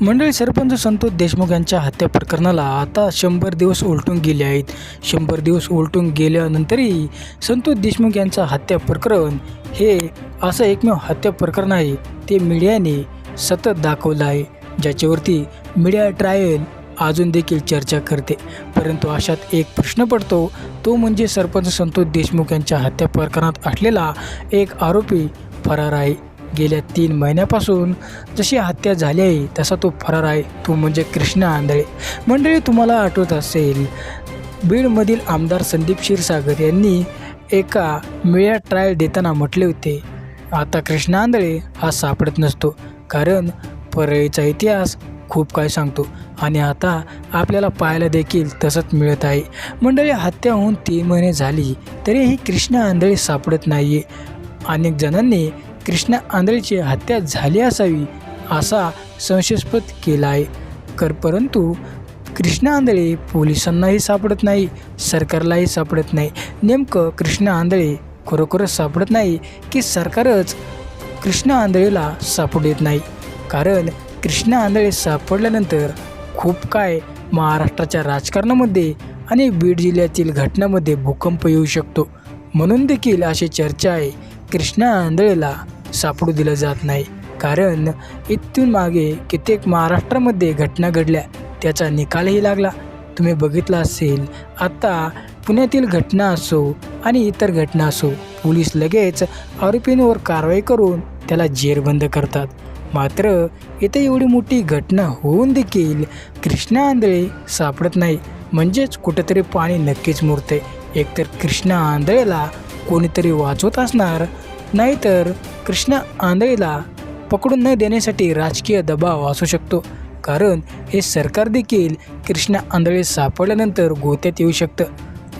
मंडळी सरपंच संतोष देशमुख यांच्या हत्या प्रकरणाला आता शंभर दिवस उलटून गेले आहेत. शंभर दिवस उलटून गेल्यानंतरही संतोष देशमुख यांचं हत्या प्रकरण हे असं एकमेव हत्या प्रकरण आहे ते मीडियाने सतत दाखवलं आहे. ज्याच्यावरती मीडिया ट्रायल अजून देखील चर्चा करते. परंतु अशात एक प्रश्न पडतो तो म्हणजे सरपंच संतोष देशमुख यांच्या हत्या प्रकरणात असलेला एक आरोपी फरार आहे. गेल्या तीन महिन्यापासून जशी हत्या झाली आहे तसा तो फरार आहे. तो म्हणजे कृष्णा आंधळे. मंडळी तुम्हाला आठवत असेल बीडमधील आमदार संदीप क्षीरसागर यांनी एका मिळ्या ट्रायल देताना म्हटले होते आता कृष्णा आंधळे हा सापडत नसतो. कारण परळीचा इतिहास खूप काय सांगतो. आणि आता आपल्याला पाहायला देखील तसंच मिळत आहे. मंडळी हत्या होऊन तीन महिने झाली तरीही कृष्णा आंधळे सापडत नाही आहे अनेक जणांनी कृष्णा आंधळेची हत्या झाली असावी असा संशयास्पद केला आहे. कर परंतु कृष्णा आंधळे पोलिसांनाही सापडत नाही सरकारलाही सापडत नाही. नेमकं कृष्णा आंधळे खरोखरच सापडत नाही की सरकारच कृष्णा आंधळेला सापडू देत नाही? कारण कृष्णा आंधळे सापडल्यानंतर खूप काय महाराष्ट्राच्या राजकारणामध्ये आणि बीड जिल्ह्यातील घटनामध्ये भूकंप येऊ शकतो. म्हणून देखील अशी चर्चा आहे कृष्णा आंधळेला सापडू दिलं जात नाही. कारण इथून मागे कित्येक महाराष्ट्रामध्ये घटना घडल्या. त्याचा निकालही लागला. तुम्ही बघितला असेल आता पुण्यातील घटना असो आणि इतर घटना असो पोलीस लगेच आरोपींवर कारवाई करून त्याला जेरबंद करतात. मात्र इथे एवढी मोठी घटना होऊन देखील कृष्णा आंधळे सापडत नाही. म्हणजेच कुठंतरी पाणी नक्कीच मुरते. एकतर कृष्णा आंधळेला कोणीतरी वाचवत असणार. नाहीतर कृष्णा आंधळेला पकडून न देण्यासाठी राजकीय दबाव असू शकतो. कारण हे सरकार देखील कृष्णा आंधळे सापडल्यानंतर गोत्यात येऊ शकतं.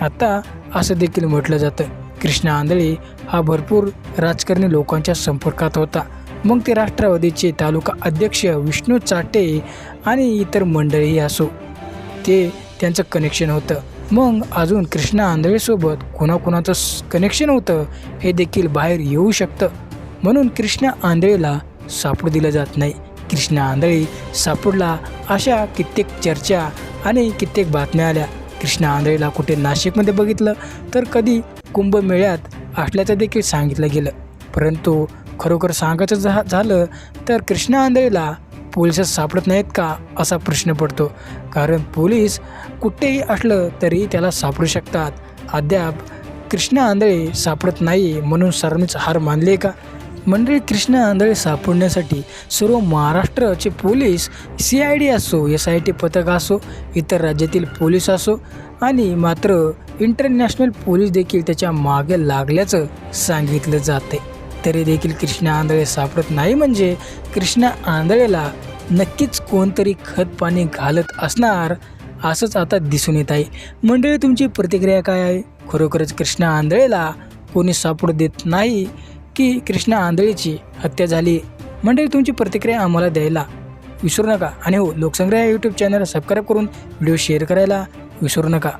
आता असं देखील म्हटलं जातं. कृष्णा आंधळे हा भरपूर राजकारणी लोकांच्या संपर्कात होता. मग ते राष्ट्रवादीचे तालुका अध्यक्ष विष्णू चाटे आणि इतर मंडळी असो. ते त्यांचं कनेक्शन होतं. मग अजून कृष्णा आंधळेसोबत कोणाकोणाचं कनेक्शन होतं हे देखील बाहेर येऊ शकतं. म्हणून कृष्णा आंधळेला सापडू दिलं जात नाही. कृष्णा आंधळे सापडला अशा कित्येक चर्चा आणि कित्येक बातम्या आल्या. कृष्णा आंधळेला कुठे नाशिकमध्ये बघितलं तर कधी कुंभमेळ्यात असल्याचं देखील सांगितलं गेलं. परंतु खरोखर सांगायचं झा झालं तर कृष्णा आंधळेला पोलिसात सापडत नाहीत का असा प्रश्न पडतो. कारण पोलीस कुठेही असलं तरी त्याला सापडू शकतात. अद्याप कृष्णा आंधळे सापडत नाही म्हणून सर्वांनीच हार मानले का? म्हणजे मंडळी कृष्णा आंधळे सापडण्यासाठी सर्व महाराष्ट्राचे पोलीस सी आय डी असो एस आय टी पथक असो इतर राज्यातील पोलीस असो आणि मात्र इंटरनॅशनल पोलीस देखील त्याच्यामागे लागल्याचं सांगितलं जाते तरी देखील कृष्णा आंधळे सापडत नाही. म्हणजे कृष्णा आंधळेला नक्कीच कोणतरी खत पाणी घालत असणार असंच आता दिसून येत आहे. मंडळी तुमची प्रतिक्रिया काय आहे? खरोखरच कृष्णा आंधळेला कोणी सापडू देत नाही की कृष्णा आंधळेची हत्या झाली? मंडळी तुमची प्रतिक्रिया आम्हाला द्यायला विसरू नका. आणि हो लोकसंग्रह यूट्यूब चॅनल सबस्क्राईब करून व्हिडिओ शेअर करायला विसरू नका.